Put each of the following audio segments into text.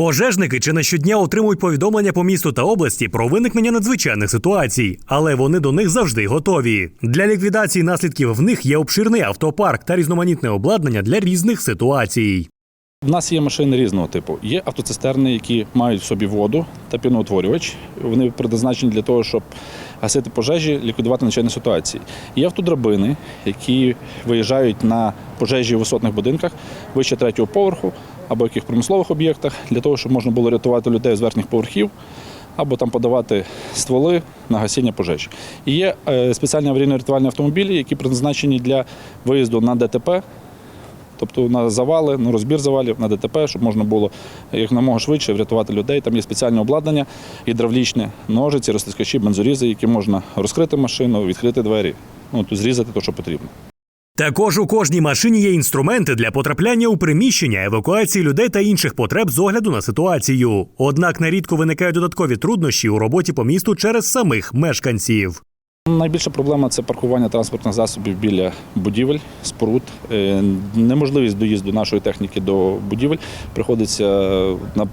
Пожежники чи не щодня отримують повідомлення по місту та області про виникнення надзвичайних ситуацій, але вони до них завжди готові. Для ліквідації наслідків в них є обширний автопарк та різноманітне обладнання для різних ситуацій. У нас є машини різного типу. Є автоцистерни, які мають в собі воду та піноутворювач. Вони предназначені для того, щоб гасити пожежі, ліквідувати надзвичайні ситуації. Є автодрабини, які виїжджають на пожежі у висотних будинках вище третього поверху або яких промислових об'єктах, для того, щоб можна було рятувати людей з верхніх поверхів. Або там подавати стволи на гасіння пожежі. І є е, спеціальні аварійно-рятувальні автомобілі, які призначені для виїзду на ДТП, Тобто на завали, на розбір завалів, на ДТП, щоб можна було якомога швидше врятувати людей. Там є спеціальне обладнання гідравлічне, ножиці, розтискачі, бензорізи, які можна розкрити машину, відкрити двері, ну, зрізати те, що потрібно. Також у кожній машині є інструменти для потрапляння у приміщення, евакуації людей та інших потреб з огляду на ситуацію. Однак нерідко виникають додаткові труднощі у роботі по місту через самих мешканців. Найбільша проблема це паркування транспортних засобів біля будівель, споруд. Е, Неможливість доїзду нашої техніки до будівель. Приходиться на,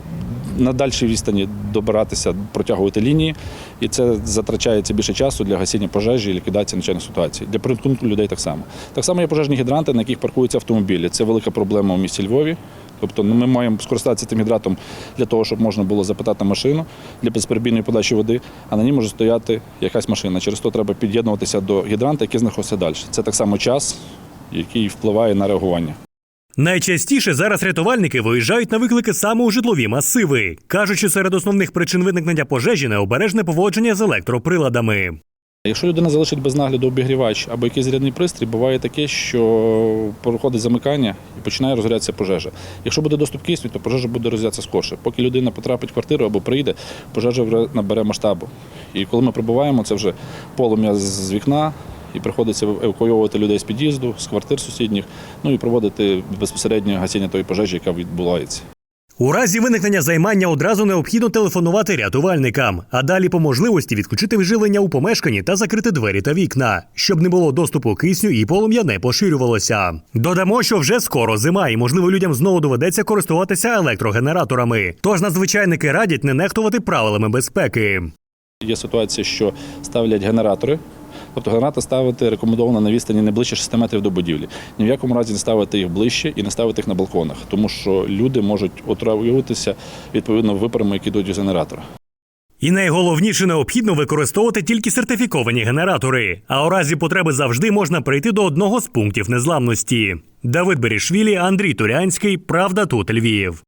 на дальшій відстані добиратися, протягувати лінії, і це затрачається більше часу для гасіння пожежі і ліквідації надзвичайних ситуацій. Для порятунку людей так само. Так само є пожежні гідранти, на яких паркуються автомобілі. Це велика проблема у місті Львові. Тобто ну, ми маємо скористатися тим гідратом для того, щоб можна було запитати машину для безперебійної подачі води, а на ній може стояти якась машина. Через то треба під'єднуватися до гідранта, який знаходиться далі. Це так само час, який впливає на реагування. Найчастіше зараз рятувальники виїжджають на виклики саме у житлові масиви. Кажуть, що серед основних причин виникнення пожежі необережне поводження з електроприладами. Якщо людина залишить без нагляду обігрівач або якийсь зарядний пристрій, буває таке, що проходить замикання і починає розгорятися пожежа. Якщо буде доступ кисню, то пожежа буде розгорятися скорше. Поки людина потрапить в квартиру або приїде, пожежа набере масштабу. І коли ми прибуваємо, це вже полум'я з вікна, і приходиться евакуйовувати людей з під'їзду, з квартир сусідніх, ну і проводити безпосередньо гасіння тої пожежі, яка відбувається. У разі виникнення займання одразу необхідно телефонувати рятувальникам, а далі по можливості відключити вживлення у помешканні та закрити двері та вікна, щоб не було доступу кисню і полум'я не поширювалося. Додамо, що вже скоро зима, і можливо людям знову доведеться користуватися електрогенераторами. Тож надзвичайники радять не нехтувати правилами безпеки. Є ситуація, що ставлять генератори. Генератор ставити рекомендовано на відстані не ближче 6 метрів до будівлі. Ні в якому разі не ставити їх ближче і не ставити їх на балконах, тому що люди можуть отравлюватися відповідно випарами, які йдуть з генератора. І найголовніше необхідно використовувати тільки сертифіковані генератори. А у разі потреби завжди можна прийти до одного з пунктів незламності. Давид Берішвілі, Андрій Турянський. Правда тут Львів.